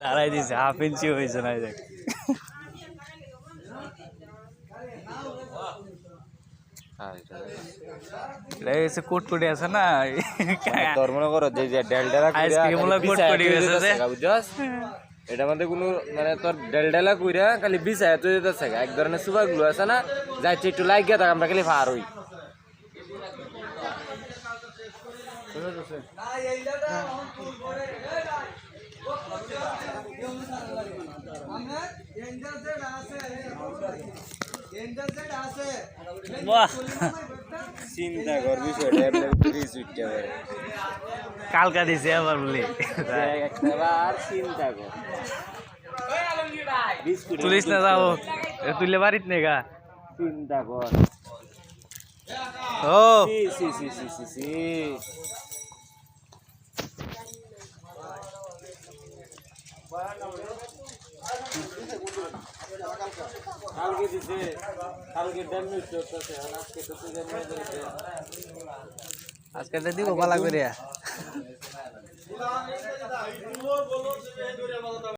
দাঁড়াই দিছে half inch হয়েছে না দেখ। এটা আছে না? তোর মনে করো যে ডেলডেলা কুটকুটি এটা মধ্যে কোনো মানে তোর ডেলডেলা কইরা খালি বিছায় তুই দিতেছে এক ধরনের সুপার গ্লু আছে না? যাইছে একটু লাগ গিয়া আমরা খালি ফার হই। বাহ চিন্তা কর বিষয়টা এমনি ঘুরি সুইটটা করে কালকা দিছে আবার বলি একবার চিন্তা কর বিস্কুট তুলিস না যাও এ তুললে বাড়িত নেগা চিন্তা কর ও সি সি সি সি সি সি কালকে দিছে কালকে ড্যামেজ করতেছে আজকে তো তুই ড্যামেজ হয়েছে আজকে দিব বালা করিয়া